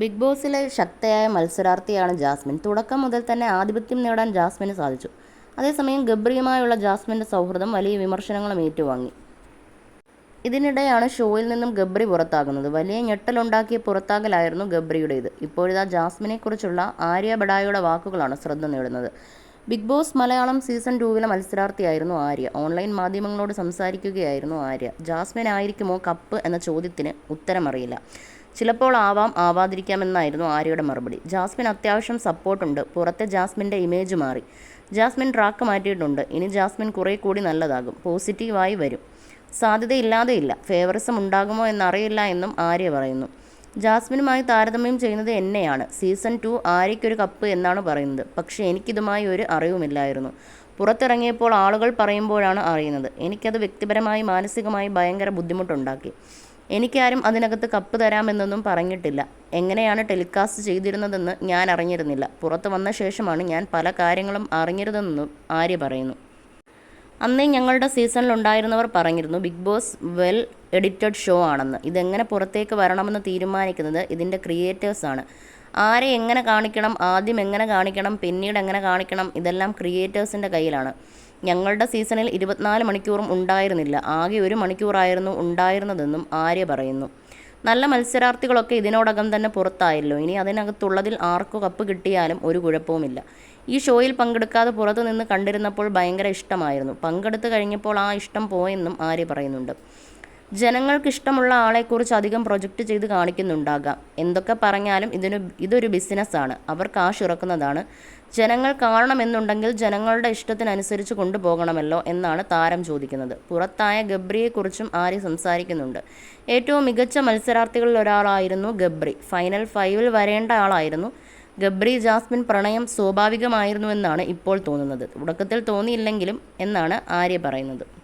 Big ബോസിലെ ശക്തയായ മത്സരാർത്ഥിയാണ് Jasmine. തുടക്കം മുതൽ തന്നെ ആധിപത്യം നേടാൻ ജാസ്മിന് സാധിച്ചു. അതേസമയം ഗബ്രിയുമായുള്ള ജാസ്മിന്റെ സൗഹൃദം വലിയ വിമർശനങ്ങളും ഏറ്റുവാങ്ങി. ഇതിനിടെയാണ് ഷോയിൽ നിന്നും ഗബ്രി പുറത്താകുന്നത്. വലിയ ഞെട്ടലുണ്ടാക്കിയ പുറത്താകലായിരുന്നു ഗബ്രിയുടേത്. ഇപ്പോഴിതാ ജാസ്മിനെക്കുറിച്ചുള്ള ആര്യ ബഡായുടെ വാക്കുകളാണ് ശ്രദ്ധ നേടുന്നത്. ബിഗ് ബോസ് മലയാളം സീസൺ ടൂവിലെ മത്സരാർത്ഥിയായിരുന്നു ആര്യ. ഓൺലൈൻ മാധ്യമങ്ങളോട് സംസാരിക്കുകയായിരുന്നു ആര്യ. ജാസ്മിൻ ആയിരിക്കുമോ കപ്പ് എന്ന ചോദ്യത്തിന് ഉത്തരമറിയില്ല. ചിലപ്പോൾ ആവാം ആവാതിരിക്കാമെന്നായിരുന്നു ആര്യയുടെ മറുപടി. ജാസ്മിൻ അത്യാവശ്യം സപ്പോർട്ടുണ്ട്. പുറത്തെ ജാസ്മിന്റെ ഇമേജ് മാറി. ജാസ്മിൻ ട്രാക്ക് മാറ്റിയിട്ടുണ്ട്. ഇനി ജാസ്മിൻ കുറേ കൂടി നല്ലതാകും. പോസിറ്റീവായി വരും. സാധ്യതയില്ലാതെയില്ല. ഫേവറിസം ഉണ്ടാകുമോ എന്നറിയില്ല എന്നും ആര്യ പറയുന്നു. ജാസ്മിനുമായി താരതമ്യം ചെയ്യുന്നത് എന്നെയാണ്. സീസൺ ടു ആര്യയ്ക്കൊരു കപ്പ് എന്നാണ് പറയുന്നത്. പക്ഷേ എനിക്കിതുമായി ഒരു അറിവുമില്ലായിരുന്നു. പുറത്തിറങ്ങിയപ്പോൾ ആളുകൾ പറയുമ്പോഴാണ് അറിയുന്നത്. എനിക്കത് വ്യക്തിപരമായി മാനസികമായി ഭയങ്കര ബുദ്ധിമുട്ടുണ്ടാക്കി. എനിക്കാരും അതിനകത്ത് കപ്പ് തരാമെന്നൊന്നും പറഞ്ഞിട്ടില്ല. എങ്ങനെയാണ് ടെലികാസ്റ്റ് ചെയ്തിരുന്നതെന്ന് ഞാൻ അറിഞ്ഞിരുന്നില്ല. പുറത്തു വന്ന ശേഷമാണ് ഞാൻ പല കാര്യങ്ങളും അറിഞ്ഞിരുന്നതെന്നും ആര്യ പറയുന്നു. അന്നേ ഞങ്ങളുടെ സീസണിൽ ഉണ്ടായിരുന്നവർ പറഞ്ഞിരുന്നു Bigg Boss well edited show ആണെന്ന്. ഇതെങ്ങനെ പുറത്തേക്ക് വരണമെന്ന് തീരുമാനിക്കുന്നത് ഇതിന്റെ ക്രിയേറ്റേഴ്സാണ് ആരെ എങ്ങനെ കാണിക്കണം ആദ്യം എങ്ങനെ കാണിക്കണം പിന്നീട് എങ്ങനെ കാണിക്കണം ഇതെല്ലാം ക്രിയേറ്റേഴ്സിന്റെ കയ്യിലാണ്. ഞങ്ങളുടെ സീസണിൽ ഇരുപത്തിനാല് മണിക്കൂറും ഉണ്ടായിരുന്നില്ല. ആകെ ഒരു മണിക്കൂറായിരുന്നു ഉണ്ടായിരുന്നതെന്നും ആര്യ പറയുന്നു. നല്ല മത്സരാർത്ഥികളൊക്കെ ഇതിനോടകം തന്നെ പുറത്തായല്ലോ. ഇനി അതിനകത്തുള്ളതിൽ ആർക്കു കപ്പ് കിട്ടിയാലും ഒരു കുഴപ്പവുമില്ല. ഈ ഷോയിൽ പങ്കെടുക്കാതെ പുറത്തു നിന്ന് കണ്ടിരുന്നപ്പോൾ ഭയങ്കര ഇഷ്ടമായിരുന്നു. പങ്കെടുത്തു കഴിഞ്ഞപ്പോൾ ആ ഇഷ്ടം പോയെന്നും ആര്യ പറയുന്നുണ്ട്. ജനങ്ങൾക്ക് ഇഷ്ടമുള്ള ആളെക്കുറിച്ച് അധികം പ്രൊജക്റ്റ് ചെയ്ത് കാണിക്കുന്നുണ്ടാകാം. എന്തൊക്കെ പറഞ്ഞാലും ഇതിന് ഇതൊരു ബിസിനസ്സാണ്. അവർ കാശ് ഇറക്കുന്നതാണ്. ജനങ്ങൾ കാണണമെന്നുണ്ടെങ്കിൽ ജനങ്ങളുടെ ഇഷ്ടത്തിനനുസരിച്ച് കൊണ്ടുപോകണമല്ലോ എന്നാണ് താരം ചോദിക്കുന്നത്. പുറത്തായ ഗബ്രിയെക്കുറിച്ചും ആര്യ സംസാരിക്കുന്നുണ്ട്. ഏറ്റവും മികച്ച മത്സരാർത്ഥികളിൽ ഒരാളായിരുന്നു ഗബ്രി. ഫൈനൽ ഫൈവിൽ വരേണ്ട ആളായിരുന്നു ഗബ്രി. ജാസ്മിൻ പ്രണയം സ്വാഭാവികമായിരുന്നുവെന്നാണ് ഇപ്പോൾ തോന്നുന്നത്. തുടക്കത്തിൽ തോന്നിയില്ലെങ്കിലും എന്നാണ് ആര്യ പറയുന്നത്.